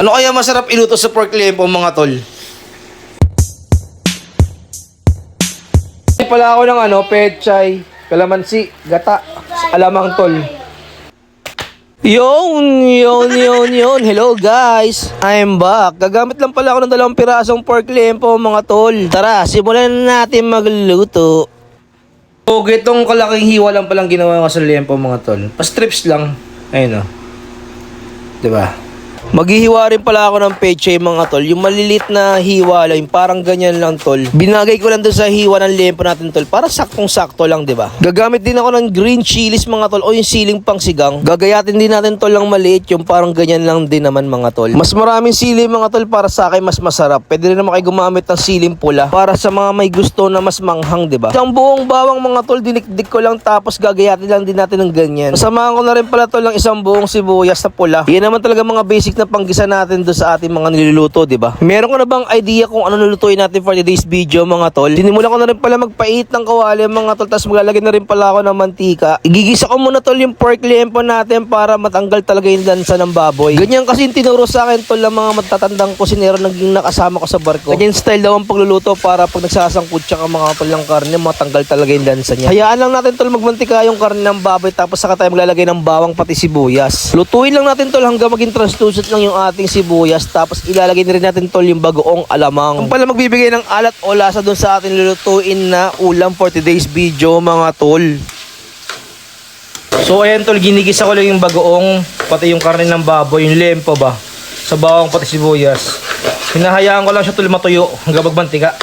Ano kaya masarap iluto sa pork lempo mga tol? Hindi pala ako ng ano, pechay, kalamansi, gata, alamang tol. Yon, yon, yon, yon. Hello guys, I'm back. Gagamit lang pala ako ng dalawang pirasong pork lempo mga tol. Tara, simulan na natin magluto. So, itong kalaking hiwa lang palang ginawa ko sa lempo mga tol. Pa-strips lang. Ayun o. Diba? Maghihiwa rin pala ako ng peche mga tol. Yung malilit na hiwa lang, parang ganyan lang tol. Binagay ko lang doon sa hiwa ng lempo natin tol. Para saktong-sakto lang, di ba? Gagamit din ako ng green chilies mga tol o yung siling pang sigang. Gagayatin din natin tol ng maliit, yung parang ganyan lang din naman mga tol. Mas maraming sili mga tol para sa akin mas masarap. Pwede rin naman kayo gumamit ng siling pula para sa mga may gusto na mas manghang, di ba? Isang buong bawang mga tol, dinikdik ko lang tapos gagayatin lang din natin ng ganyan. Samahan ko na rin pala tol ng isang buong sibuyas na pula. Yan naman talaga mga basic na panggisa natin do sa ating mga niluluto, di ba? Meron ko na bang idea kung ano lulutuin natin for today's video mga tol? Sinimulan ko na rin pala magpait ng kawali mga tol, tapos maglalagay na rin pala ako ng mantika. Igigisa ko muna tol yung pork lempo natin para matanggal talaga yung lansa ng baboy. Ganyan kasi yung tinuro sa akin tol ng mga matatandang kusinero naging nakasama ko sa barko. Ganyan style daw ang pagluluto para pag nagsasangkut siya ang mga tol ng karne, matanggal talaga yung lansa niya. Hayaan lang natin tol magmantika yung karne ng baboy tapos saka tayo maglalagay ng bawang pati sibuyas. Lutuin lang natin tol hanggang maging translucent lang yung ating sibuyas tapos ilalagay na rin natin tol yung bagoong alamang. Ang pala magbibigay ng alat o lasa dun sa ating lulutuin na ulam for today's video mga tol. So ayan tol, ginigisa ko lang yung bagoong pati yung karne ng baboy, yung lempo ba sa bawang pati sibuyas. Hinahayaan ko lang siya tol matuyo hanggang magmantika.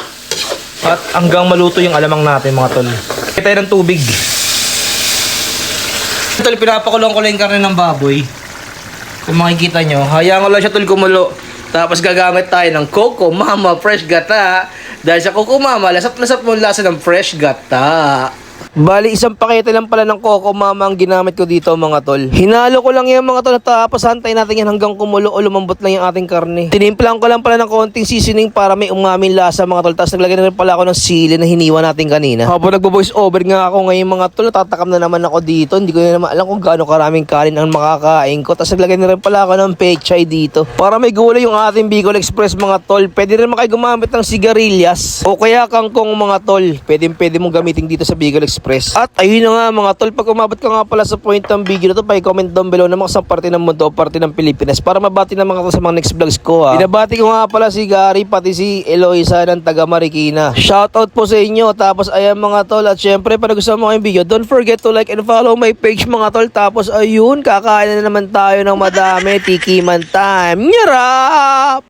At hanggang maluto yung alamang natin mga tol. Kita ng tubig. Tol, pinapakulong ko lang yung karne ng baboy. Kung makikita nyo, hayaan ko lang siya tol kumulo. Tapos gagamit tayo ng Coco Mama Fresh Gata. Dahil sa Coco Mama, lasap-lasap mo lasa ng fresh gata. Bali, isang pakete lang pala ng Coco Mama ang ginamit ko dito mga tol. Hinalo ko lang yan mga tol. Tapos hantay natin yan hanggang kumulo o lumambot lang yung ating karne. Tinimplan ko lang pala ng konting seasoning para may umamin lasa mga tol. Tapos naglagay na rin pala ako ng sili na hiniwa natin kanina. Habang nagbo-voice over nga ako ngayon mga tol, natatakam na naman ako dito. Hindi ko na naman alam kung gaano karaming kanin ang makakain ko. Tapos naglagay na rin pala ako ng pechay dito. Para may gulay yung ating Bicol Express mga tol. Pwede rin gumamit ng sigarilyas. O kaya kangkong mga tol. Pwede pwede mong gamitin dito sa Bicol Express. At ayun na nga mga tol, pag umabot ka nga pala sa point ng video na to, pa-comment down below naman sa parte ng mundo o parte ng Pilipinas para mabati naman ako sa mga next vlogs ko ha. Binabati ko nga pala si Gary pati si Eloisa ng taga Marikina. Shoutout po sa inyo. Tapos ayan mga tol at syempre para gusto mo yung video, don't forget to like and follow my page mga tol. Tapos ayun, kakain na naman tayo ng madami. Tiki man time. Nyarap!